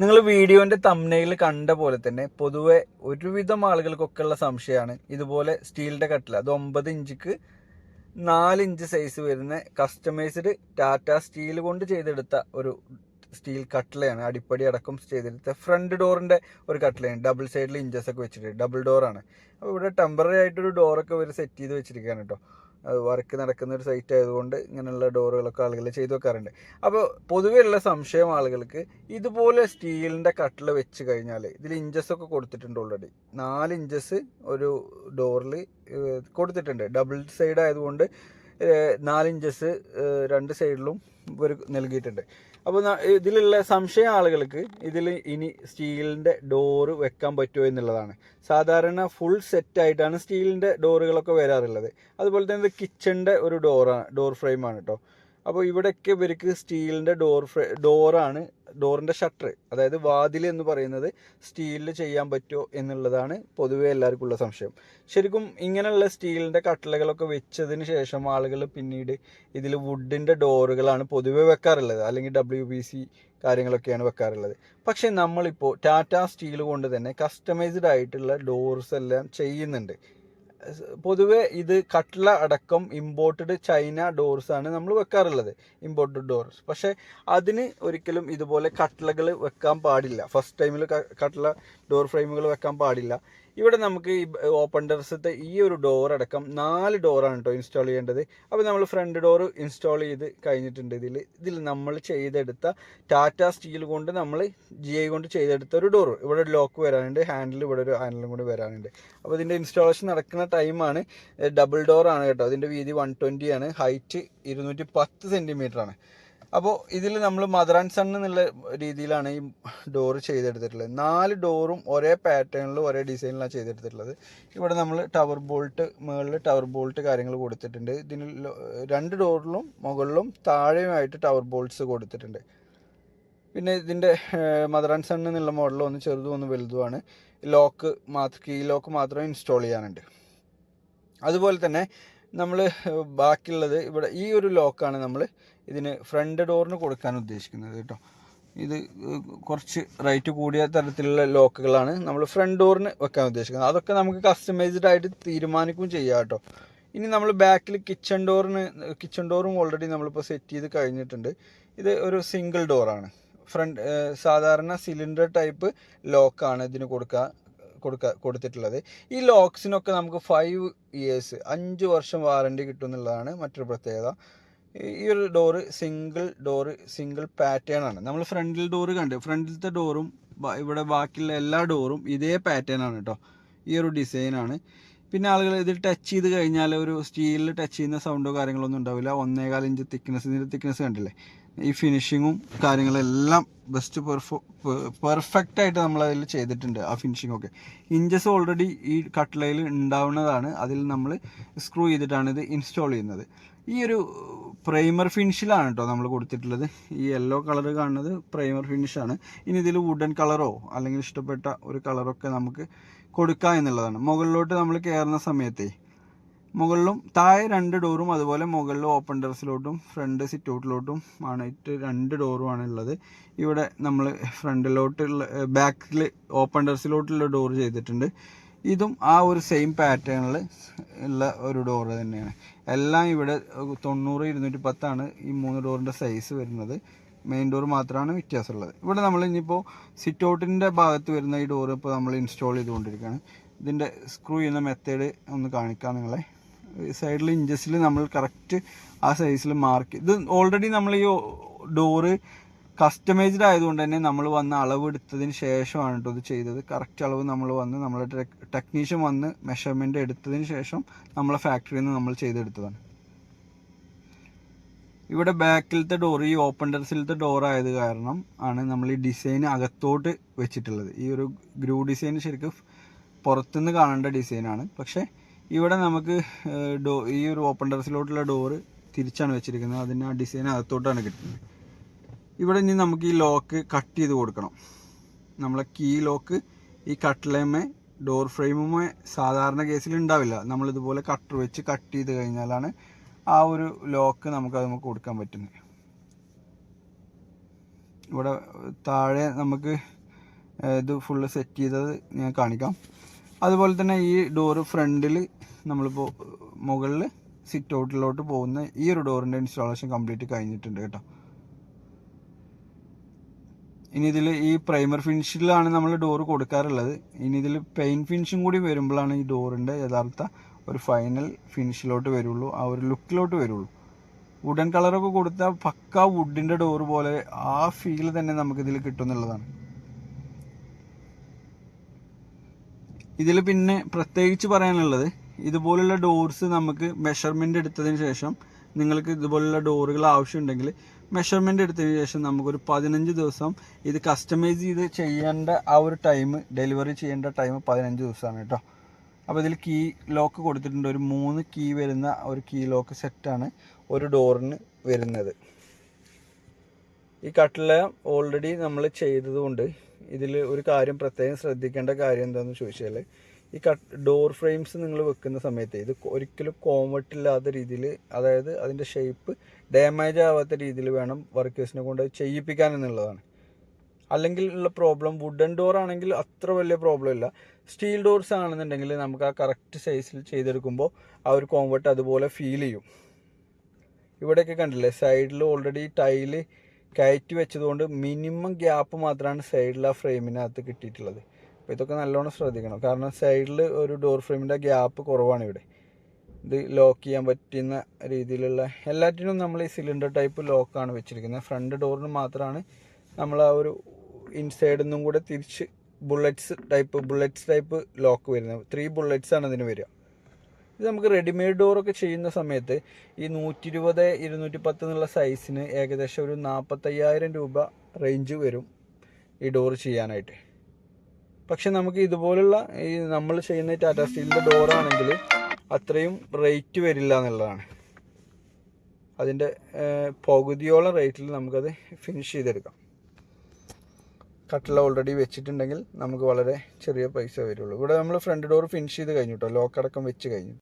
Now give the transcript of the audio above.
നിങ്ങൾ വീഡിയോന്റെ തമ്മനയിൽ കണ്ട പോലെ തന്നെ പൊതുവെ ഒരുവിധം ആളുകൾക്കൊക്കെ ഉള്ള സംശയമാണ് ഇതുപോലെ സ്റ്റീലിന്റെ കട്ടിൽ അത് ഒമ്പത് ഇഞ്ചിക്ക് നാല് ഇഞ്ച് സൈസ് വരുന്ന കസ്റ്റമൈസ്ഡ് ടാറ്റ സ്റ്റീൽ കൊണ്ട് ചെയ്തെടുത്ത ഒരു സ്റ്റീൽ കട്ടിലയാണ് അടിപ്പടി അടക്കം ചെയ്തെടുത്ത ഫ്രണ്ട് ഡോറിന്റെ ഒരു കട്ടിലയാണ് ഡബിൾ സൈഡിൽ ഇഞ്ചസ് ഒക്കെ വെച്ചിട്ട് ഡബിൾ ഡോറാണ് അപ്പോൾ ഇവിടെ ടെമ്പററി ആയിട്ടൊരു ഡോറൊക്കെ ഇവർ സെറ്റ് ചെയ്ത് വെച്ചിരിക്കുകയാണ് കേട്ടോ വർക്ക് നടക്കുന്ന ഒരു സൈറ്റ് ആയതുകൊണ്ട് ഇങ്ങനെയുള്ള ഡോറുകളൊക്കെ ആളുകൾ ചെയ്തു വെക്കാറുണ്ട്. അപ്പോൾ പൊതുവെയുള്ള സംശയം ആളുകൾക്ക് ഇതുപോലെ സ്റ്റീലിന്റെ കട്ടിൽ വെച്ച് കഴിഞ്ഞാൽ ഇതിൽ ഇഞ്ചസ് ഒക്കെ കൊടുത്തിട്ടുണ്ട് ഓൾറെഡി നാല് ഇഞ്ചസ് ഒരു ഡോറിൽ കൊടുത്തിട്ടുണ്ട്. ഡബിൾ സൈഡ് ആയതുകൊണ്ട് ഏഹ്, നാല് ഇഞ്ചസ് രണ്ട് സൈഡിലും ഇവർ നൽകിയിട്ടുണ്ട്. അപ്പോൾ ഇതിലുള്ള സംശയ ആളുകൾക്ക് ഇതിൽ ഇനി സ്റ്റീലിന്റെ ഡോറ് വെക്കാൻ പറ്റുമോ എന്നുള്ളതാണ്. സാധാരണ ഫുൾ സെറ്റായിട്ടാണ് സ്റ്റീലിന്റെ ഡോറുകളൊക്കെ വരാറുള്ളത്. അതുപോലെ തന്നെ ഇത് കിച്ചണിന്റെ ഒരു ഡോറാണ് ഡോർ ഫ്രെയിമാണ് കേട്ടോ അപ്പോൾ ഇവിടെയൊക്കെ ഇവർക്ക് സ്റ്റീലിന്റെ ഡോർ ഫ്രെ ഡോറാണ് ഡോറിന്റെ ഷട്ടർ അതായത് വാതിൽ എന്ന് പറയുന്നത് സ്റ്റീലിൽ ചെയ്യാൻ പറ്റുമോ എന്നുള്ളതാണ് പൊതുവെ എല്ലാവർക്കും ഉള്ള സംശയം. ശരിക്കും ഇങ്ങനെയുള്ള സ്റ്റീലിന്റെ കട്ടിലകളൊക്കെ വെച്ചതിന് ശേഷം ആളുകൾ പിന്നീട് ഇതിൽ വുഡിന്റെ ഡോറുകളാണ് പൊതുവെ വെക്കാറുള്ളത്. അല്ലെങ്കിൽ ഡബ്ല്യു ബി സി കാര്യങ്ങളൊക്കെയാണ് വെക്കാറുള്ളത്. പക്ഷേ നമ്മളിപ്പോൾ ടാറ്റ സ്റ്റീൽ കൊണ്ട് തന്നെ കസ്റ്റമൈസ്ഡ് ആയിട്ടുള്ള ഡോർസ് എല്ലാം ചെയ്യുന്നുണ്ട്. പൊതുവെ ഇത് കട്ട്ല അടക്കം ഇമ്പോർട്ടഡ് ചൈന ഡോർസ് ആണ് നമ്മൾ വെക്കാറുള്ളത് ഇമ്പോർട്ടഡ് ഡോർസ് പക്ഷേ അതിന് ഒരിക്കലും ഇതുപോലെ കട്ട്ലകൾ വെക്കാൻ പാടില്ല. ഫസ്റ്റ് ടൈമിൽ കട്ട്ല ഡോർ ഫ്രെയിമുകൾ വെക്കാൻ പാടില്ല. ഇവിടെ നമുക്ക് ഈ ഓപ്പൺ ടെറസത്തെ ഈ ഒരു ഡോർ അടക്കം നാല് ഡോറാണ് കേട്ടോ ഇൻസ്റ്റാൾ ചെയ്യേണ്ടത്. അപ്പോൾ നമ്മൾ ഫ്രണ്ട് ഡോർ ഇൻസ്റ്റാൾ ചെയ്ത് കഴിഞ്ഞിട്ടുണ്ട് ഇതിൽ ഇതിൽ നമ്മൾ ചെയ്തെടുത്ത ടാറ്റ സ്റ്റീൽ കൊണ്ട് നമ്മൾ ജി ഐ കൊണ്ട് ചെയ്തെടുത്ത ഒരു ഡോർ ഇവിടെ ലോക്ക് വരാനുണ്ട് ഹാൻഡിൽ ഇവിടെ ഒരു ഹാൻഡിലും കൂടി വരാനുണ്ട്. അപ്പോൾ ഇതിന്റെ ഇൻസ്റ്റാളേഷൻ നടക്കുന്ന ടൈമാണ് ഡബിൾ ഡോറാണ് കേട്ടോ. അതിന്റെ വീതി വൺ ട്വന്റി ആണ് ഹൈറ്റ് ഇരുന്നൂറ്റി പത്ത് സെന്റിമീറ്റർ ആണ്. അപ്പോൾ ഇതിൽ നമ്മൾ മദർ ആൻഡ് സൺ എന്നുള്ള രീതിയിലാണ് ഈ ഡോർ ചെയ്തെടുത്തിട്ടുള്ളത്. നാല് ഡോറും ഒരേ പാറ്റേണിലും ഒരേ ഡിസൈനിലാണ് ചെയ്തെടുത്തിട്ടുള്ളത്. ഇവിടെ നമ്മൾ ടവർ ബോൾട്ട് മുകളിൽ ടവർ ബോൾട്ട് കാര്യങ്ങൾ കൊടുത്തിട്ടുണ്ട്. ഇതിന് രണ്ട് ഡോറിലും മുകളിലും താഴെയുമായിട്ട് ടവർ ബോൾട്ട്സ് കൊടുത്തിട്ടുണ്ട്. പിന്നെ ഇതിന്റെ മദർ ആൻഡ് സൺ എന്നുള്ള മോഡൽ ഒന്ന് ചെറുതും ഒന്ന് വലുതുമാണ്. ലോക്ക് മാത്രം കീ ലോക്ക് മാത്രം ഇൻസ്റ്റാൾ ചെയ്യാനുണ്ട്. അതുപോലെ തന്നെ നമ്മൾ ബാക്കിയുള്ളത് ഇവിടെ ഈ ഒരു ലോക്കാണ് നമ്മൾ ഇതിന് ഫ്രണ്ട് ഡോറിന് കൊടുക്കാൻ ഉദ്ദേശിക്കുന്നത് കേട്ടോ. ഇത് കുറച്ച് റേറ്റ് കൂടിയ തരത്തിലുള്ള ലോക്കുകളാണ് നമ്മൾ ഫ്രണ്ട് ഡോറിന് വെക്കാൻ ഉദ്ദേശിക്കുന്നത്. അതൊക്കെ നമുക്ക് കസ്റ്റമൈസ്ഡ് ആയിട്ട് തീരുമാനിക്കുകയും ചെയ്യാം കേട്ടോ. ഇനി നമ്മൾ ബാക്കിൽ കിച്ചൺ ഡോറിന് കിച്ചൺ ഡോറും ഓൾറെഡി നമ്മളിപ്പോൾ സെറ്റ് ചെയ്ത് കഴിഞ്ഞിട്ടുണ്ട്. ഇത് ഒരു സിംഗിൾ ഡോറാണ് ഫ്രണ്ട് സാധാരണ സിലിണ്ടർ ടൈപ്പ് ലോക്കാണ് ഇതിന് കൊടുക്കുക കൊടുക്കുക കൊടുത്തിട്ടുള്ളത്. ഈ ലോക്സിനൊക്കെ നമുക്ക് ഫൈവ് ഇയേഴ്സ് അഞ്ച് വർഷം വാറണ്ടി കിട്ടും എന്നുള്ളതാണ് മറ്റൊരു പ്രത്യേകത. ഈ- ഒരു door single door single pattern ആണ്. നമ്മൾ ഫ്രണ്ടിൽ ഡോറ് കണ്ട്. ഫ്രണ്ടിലത്തെ ഡോറും ഇവിടെ ബാക്കിയുള്ള എല്ലാ ഡോറും ഇതേ പാറ്റേൺ ആണ് കേട്ടോ ഈ ഒരു ഡിസൈനാണ് പിന്നെ ആളുകൾ ഇത് ടച്ച് ചെയ്ത് കഴിഞ്ഞാൽ ഒരു സ്റ്റീലിൽ ടച്ച് ചെയ്യുന്ന സൗണ്ടോ കാര്യങ്ങളൊന്നും ഉണ്ടാവില്ല. ഒന്നേകാൽ ഇഞ്ച് തിക്നെസ് ഇതിന്റെ തിക്നെസ് കണ്ടില്ലേ? ഈ ഫിനിഷിങ്ങും കാര്യങ്ങളെല്ലാം ബെസ്റ്റ് പെർഫോ പെർഫെക്റ്റ് ആയിട്ട് നമ്മൾ അതിൽ ചെയ്തിട്ടുണ്ട് ആ ഫിനിഷിംഗ് ഒക്കെ. ഇഞ്ചസ് ഓൾറെഡി ഈ കട്ട്ലയിൽ ഉണ്ടാവുന്നതാണ് അതിൽ നമ്മൾ സ്ക്രൂ ചെയ്തിട്ടാണ് ഇത് ഇൻസ്റ്റാൾ ചെയ്യുന്നത്. ഈ ഒരു പ്രൈമർ ഫിനിഷിലാണ് കേട്ടോ നമ്മൾ കൊടുത്തിട്ടുള്ളത്. ഈ യെല്ലോ കളർ കാണുന്നത് പ്രൈമർ ഫിനിഷാണ് ഇനി ഇതിൽ വുഡൻ കളറോ അല്ലെങ്കിൽ ഇഷ്ടപ്പെട്ട ഒരു കളറൊക്കെ നമുക്ക് കൊടുക്കാം എന്നുള്ളതാണ്. മുകളിലോട്ട് നമ്മൾ കയറുന്ന സമയത്തെ മുകളിലും താഴെ രണ്ട് ഡോറും അതുപോലെ മുകളിൽ ഓപ്പൺ ടെറസിലോട്ടും ഫ്രണ്ട് സിറ്റ് ഔട്ടിലോട്ടും ആണ്. ഇട്ട് രണ്ട് ഡോറുമാണ് ഉള്ളത് ഇവിടെ നമ്മൾ ഫ്രണ്ടിലോട്ടുള്ള ബാക്കിൽ ഓപ്പൺ ടെറസിലോട്ടുള്ള ഡോർ ചെയ്തിട്ടുണ്ട്. ഇതും ആ ഒരു സെയിം പാറ്റേണിൽ ഉള്ള ഒരു ഡോർ തന്നെയാണ്. എല്ലാം ഇവിടെ തൊണ്ണൂറ് ഇരുന്നൂറ്റി പത്താണ് ഈ മൂന്ന് ഡോറിന്റെ സൈസ് വരുന്നത്. മെയിൻ ഡോർ മാത്രമാണ് വ്യത്യാസമുള്ളത്. ഇവിടെ നമ്മൾ ഇനിയിപ്പോൾ സിറ്റ് ഔട്ടിന്റെ ഭാഗത്ത് വരുന്ന ഈ ഡോർ ഇപ്പോൾ നമ്മൾ ഇൻസ്റ്റാൾ ചെയ്തുകൊണ്ടിരിക്കുകയാണ്. ഇതിന്റെ സ്ക്രൂ ചെയ്യുന്ന മെത്തേഡ് ഒന്ന് കാണിക്കാം നിങ്ങളെ. സൈഡിൽ ഇഞ്ചസിൽ നമ്മൾ കറക്റ്റ് ആ സൈസിൽ മാർക്ക് ഇത് ഓൾറെഡി നമ്മൾ ഈ ഡോറ് കസ്റ്റമൈസ്ഡ് ആയതുകൊണ്ട് തന്നെ നമ്മൾ വന്ന് അളവ് എടുത്തതിന് ശേഷമാണ് കേട്ടോ ഇത് ചെയ്തത്. കറക്റ്റ് അളവ് നമ്മൾ വന്ന് നമ്മളെ ടെക്നീഷ്യൻ വന്ന് മെഷർമെന്റ് എടുത്തതിന് ശേഷം നമ്മളെ ഫാക്ടറിയിൽ നിന്ന് നമ്മൾ ചെയ്തെടുത്തതാണ്. ഇവിടെ ബാക്കിലത്തെ ഡോർ ഈ ഓപ്പൺ ടെറസിലത്തെ ഡോർ ആയത് കാരണം ആണ് നമ്മൾ ഈ ഡിസൈൻ അകത്തോട്ട് വെച്ചിട്ടുള്ളത്. ഈ ഒരു ഗ്രൂ ഡിസൈൻ ശരിക്കും പുറത്തുനിന്ന് കാണേണ്ട ഡിസൈനാണ് പക്ഷേ ഇവിടെ നമുക്ക് ഡോ ഈ ഒരു ഓപ്പൺ ടെറസിലോട്ടുള്ള ഡോറ് തിരിച്ചാണ് വെച്ചിരിക്കുന്നത്. അതിന് ആ ഡിസൈൻ അകത്തോട്ടാണ് കിട്ടുന്നത്. ഇവിടെ ഇനി നമുക്ക് ഈ ലോക്ക് കട്ട് ചെയ്ത് കൊടുക്കണം. നമ്മളെ കീ ലോക്ക് ഈ കട്ടിലേമേ ഡോർ ഫ്രെയിമുമേ സാധാരണ കേസിൽ ഉണ്ടാവില്ല. നമ്മൾ ഇതുപോലെ കട്ടർ വെച്ച് കട്ട് ചെയ്ത് കഴിഞ്ഞാലാണ് ആ ഒരു ലോക്ക് നമുക്ക് അത് നമുക്ക് കൊടുക്കാൻ പറ്റുന്നത്. ഇവിടെ താഴെ നമുക്ക് ഇത് ഫുള്ള് സെറ്റ് ചെയ്തത് ഞാൻ കാണിക്കാം. അതുപോലെ തന്നെ ഈ ഡോറ് ഫ്രണ്ടിൽ നമ്മളിപ്പോൾ മുകളിൽ സിറ്റ് ഔട്ടിലോട്ട് പോകുന്ന ഈ ഒരു ഡോറിന്റെ ഇൻസ്റ്റാളേഷൻ കംപ്ലീറ്റ് കഴിഞ്ഞിട്ടുണ്ട് കേട്ടോ. ഇനി ഇതിൽ ഈ പ്രൈമർ ഫിനിഷിലാണ് നമ്മൾ ഡോർ കൊടുക്കാറുള്ളത്. ഇനി ഇതിൽ പെയിൻ ഫിനിഷും കൂടി വരുമ്പോഴാണ് ഈ ഡോറിന്റെ യഥാർത്ഥ ഒരു ഫൈനൽ ഫിനിഷിലോട്ട് വരുള്ളൂ. ആ ഒരു ലുക്കിലോട്ട് വരുള്ളൂ. വുഡൻ കളറൊക്കെ കൊടുത്താൽ പക്ക വുഡിന്റെ ഡോർ പോലെ ആ ഫീൽ തന്നെ നമുക്കിതിൽ കിട്ടും എന്നുള്ളതാണ്. ഇതിൽ പിന്നെ പ്രത്യേകിച്ച് പറയാനുള്ളത് ഇതുപോലുള്ള ഡോർസ് നമുക്ക് മെഷർമെന്റ് എടുത്തതിന് ശേഷം നിങ്ങൾക്ക് ഇതുപോലുള്ള ഡോറുകൾ ആവശ്യമുണ്ടെങ്കിൽ മെഷർമെന്റ് എടുത്തതിന് ശേഷം നമുക്കൊരു പതിനഞ്ച് ദിവസം ഇത് കസ്റ്റമൈസ് ചെയ്ത് ചെയ്യേണ്ട ആ ഒരു ടൈം ഡെലിവറി ചെയ്യേണ്ട ടൈം പതിനഞ്ച് ദിവസമാണ് കേട്ടോ. അപ്പോൾ ഇതിൽ കീ ലോക്ക് കൊടുത്തിട്ടുണ്ട്. ഒരു മൂന്ന് കീ വരുന്ന ഒരു കീ ലോക്ക് സെറ്റാണ് ഒരു ഡോറിന് വരുന്നത്. ഈ കട്ടില ഓൾറെഡി നമ്മൾ ചെയ്തതുകൊണ്ട് ഇതിൽ ഒരു കാര്യം പ്രത്യേകം ശ്രദ്ധിക്കേണ്ട കാര്യം എന്താണെന്ന് ചോദിച്ചാൽ ഈ കട്ട് ഡോർ ഫ്രെയിംസ് നിങ്ങൾ വെക്കുന്ന സമയത്ത് ഇത് ഒരിക്കലും കോമട്ടില്ലാത്ത രീതിയിൽ അതായത് അതിന്റെ ഷേപ്പ് ഡാമേജ് ആവാത്ത രീതിയിൽ വേണം വർക്കേഴ്സിനെ കൊണ്ട് ചെയ്യിപ്പിക്കാൻ എന്നുള്ളതാണ്. അല്ലെങ്കിൽ ഉള്ള പ്രോബ്ലം വുഡൻ ഡോർ ആണെങ്കിൽ അത്ര വലിയ പ്രോബ്ലം ഇല്ല. സ്റ്റീൽ ഡോർസ് ആണെന്നുണ്ടെങ്കിൽ നമുക്ക് ആ കറക്റ്റ് സൈസിൽ ചെയ്തെടുക്കുമ്പോൾ ആ ഒരു കോമ്പട്ട് അതുപോലെ ഫീൽ ചെയ്യും. ഇവിടെയൊക്കെ കണ്ടില്ലേ സൈഡിൽ ഓൾറെഡി ടൈൽ കയറ്റി വെച്ചതുകൊണ്ട് മിനിമം ഗ്യാപ്പ് മാത്രമാണ് സൈഡിൽ ആ ഫ്രെയിമിനകത്ത് കിട്ടിയിട്ടുള്ളത്. അപ്പോൾ ഇതൊക്കെ നല്ലോണം ശ്രദ്ധിക്കണം. കാരണം സൈഡിൽ ഒരു ഡോർ ഫ്രെയിമിന്റെ ഗ്യാപ്പ് കുറവാണ് ഇവിടെ. ഇത് ലോക്ക് ചെയ്യാൻ പറ്റുന്ന രീതിയിലുള്ള എല്ലാറ്റിനും നമ്മൾ ഈ സിലിണ്ടർ ടൈപ്പ് ലോക്കാണ് വെച്ചിരിക്കുന്നത്. ഫ്രണ്ട് ഡോറിന് മാത്രമാണ് നമ്മൾ ആ ഒരു ഇൻസൈഡിൽ നിന്നും കൂടെ തിരിച്ച് bullets type bullets type lock വരുന്നത്. ത്രീ ബുള്ളറ്റ്സ് ആണ് അതിന് വരിക. ഇത് നമുക്ക് റെഡിമെയ്ഡ് ഡോറൊക്കെ ചെയ്യുന്ന സമയത്ത് ഈ നൂറ്റി ഇരുപത് ഇരുന്നൂറ്റി പത്ത് എന്നുള്ള സൈസിന് ഏകദേശം ഒരു നാൽപ്പത്തയ്യായിരം രൂപ റേഞ്ച് വരും ഈ ഡോർ ചെയ്യാനായിട്ട്. പക്ഷെ നമുക്ക് ഇതുപോലുള്ള ഈ നമ്മൾ ചെയ്യുന്ന ടാറ്റ സ്റ്റീലിന്റെ ഡോറാണെങ്കിൽ അത്രയും റേറ്റ് വരില്ല എന്നുള്ളതാണ്. അതിന്റെ പകുതിയോളം റേറ്റിൽ നമുക്കത് ഫിനിഷ് ചെയ്തെടുക്കാം. കട്ടില ഓൾറെഡി വെച്ചിട്ടുണ്ടെങ്കിൽ നമുക്ക് വളരെ ചെറിയ പൈസ വരുള്ളൂ. ഇവിടെ നമ്മൾ ഫ്രണ്ട് ഡോർ ഫിനിഷ് ചെയ്ത് കഴിഞ്ഞു കേട്ടോ ലോക്ക് അടക്കം വെച്ച് കഴിഞ്ഞു.